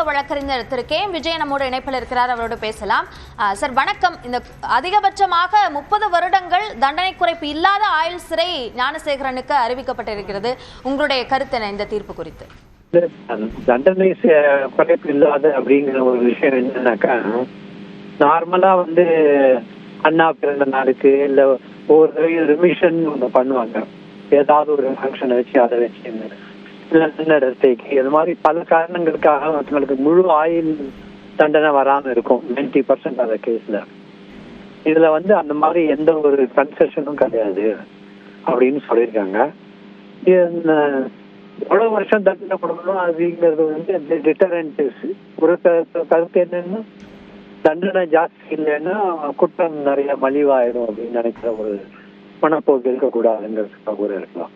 மூத்த வழக்கறிஞர் திரு K M Vijayan நம்மோடு இணைப்பில் இருக்கிறார். அவரோடு பேசலாம். சார் வணக்கம். இந்த அதிகபட்சமாக முப்பது வருடங்கள் தண்டனை குறைப்பு இல்லாத ஆயுள் சிறை ஞானசேகரனுக்கு அறிவிக்கப்பட்டிருக்கிறது. உங்களுடைய கருத்து என்ன? இந்த தீர்ப்பு குறித்து. தண்டனை குறைப்பு இல்லாத அப்படிங்கிற ஒரு விஷயம் என்னன்னாக்கா நார்மலா வந்து அண்ணா பிறந்த நாளுக்கு இல்ல ஒவ்வொரு ரிமிஷன் ஒண்ணு பண்ணுவாங்க. ஏதாவது ஒரு ஃபங்க்ஷனை வச்சு அதை வச்சு. நடத்தைக்கு இது மாதிரி பல காரணங்களுக்காக அவங்களுக்கு முழு ஆயுள் தண்டனை வராம இருக்கும். நைன்டி பர்சன்ட் அந்த கேஸ்ல இதுல வந்து அந்த மாதிரி எந்த ஒரு கன்செஷனும் கிடையாது அப்படின்னு சொல்லியிருக்காங்க. இது எவ்வளவு வருஷம் தண்டனை கொடுக்கணும் அப்படிங்கிறது வந்து டிட்டரண்ட் ஒரு கருத்து என்னன்னா தண்டனை ஜாஸ்தி இல்லைன்னா குற்றம் நிறைய மலிவாயிடும் அப்படின்னு நினைக்கிற ஒரு மனப்போக்கு இருக்கக்கூடாதுங்கிறதுக்காக கூட இருக்கலாம்.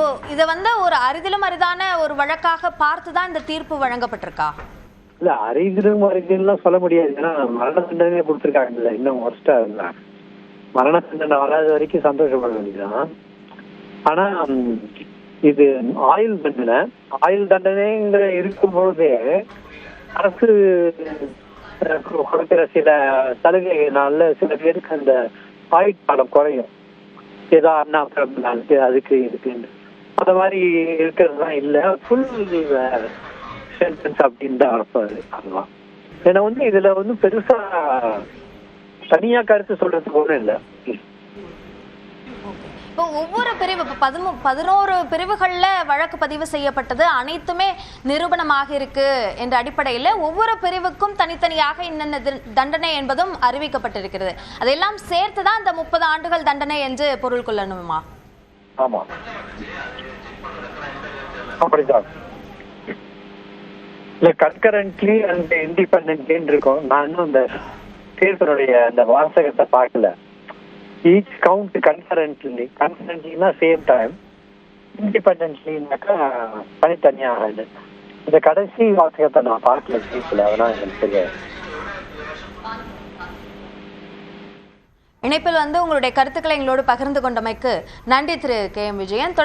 இப்போ இதை வந்து ஒரு அரிதிலும் அரிதான ஒரு வழக்காக பார்த்து தான் இந்த தீர்ப்பு வழங்கப்பட்டிருக்கா? இல்ல அறிதிலும் அறிதிலாம் சொல்ல முடியாது. ஏன்னா மரண தண்டனையே கொடுத்துருக்காங்கல்ல இன்னும் ஒர்ஸ்டா இருந்தா. மரண தண்டனை வராத வரைக்கும் சந்தோஷப்பட வேண்டியதுதான். ஆனா இது ஆயுள் தண்டனை. ஆயுள் தண்டனைங்கிற இருக்கும் பொழுதே அரசு கொடுக்கிற சில சலுகைகளால சில பேருக்கு அந்த ஆயுட்காலம் குறையும். ஏதோ அண்ணா பிறந்த அதுக்கு இதுக்குன்னு. அந்த மாதிரி இருக்கிறது தான் இல்லை ஃபுல் சென்டென்ஸ் அப்படின்னு தான் அர்த்தம் ஏன்னா வந்து இதுல வந்து பெருசா தனியா கருத்து சொல்றதுக்கு ஒண்ணும் இல்லை. இப்போ ஒவ்வொரு பிரிவு இப்போ பதிமூ பதினோரு பிரிவுகள்ல வழக்கு பதிவு செய்யப்பட்டது அனைத்துமே நிரூபணமாக இருக்கு என்ற அடிப்படையில் ஒவ்வொரு பிரிவுக்கும் தனித்தனியாக இன்னென்ன தி- தண்டனை என்பதும் அறிவிக்கப்பட்டிருக்கிறது. அதெல்லாம் சேர்த்து தான் இந்த முப்பது ஆண்டுகள் தண்டனை என்று பொருள் கொள்ளணுமா? ஆமா. அப்படிதான். இல்ல கன்கரண்ட்லி அண்ட் இண்டிபெண்ட்லின்னு இருக்கும். நான் இன்னும் இந்த அந்த வாசகத்தை பார்க்கல. ஈச் கவுண்ட் கன்கரண்ட்லி கன்கரண்ட்லினா சேம் டைம் இண்டிபெண்டன்ட்லினாக்கா தனித்தனியாக இது. இந்த கடைசி வாசகத்தை நான் பார்க்கல சீட்ல அதனால எனக்கு தெரியாது. இணைப்பில் வந்து உங்களுடைய கருத்துக்களை எங்களோடு பகிர்ந்து கொண்டமைக்கு நன்றி திரு கே எம் விஜயன்.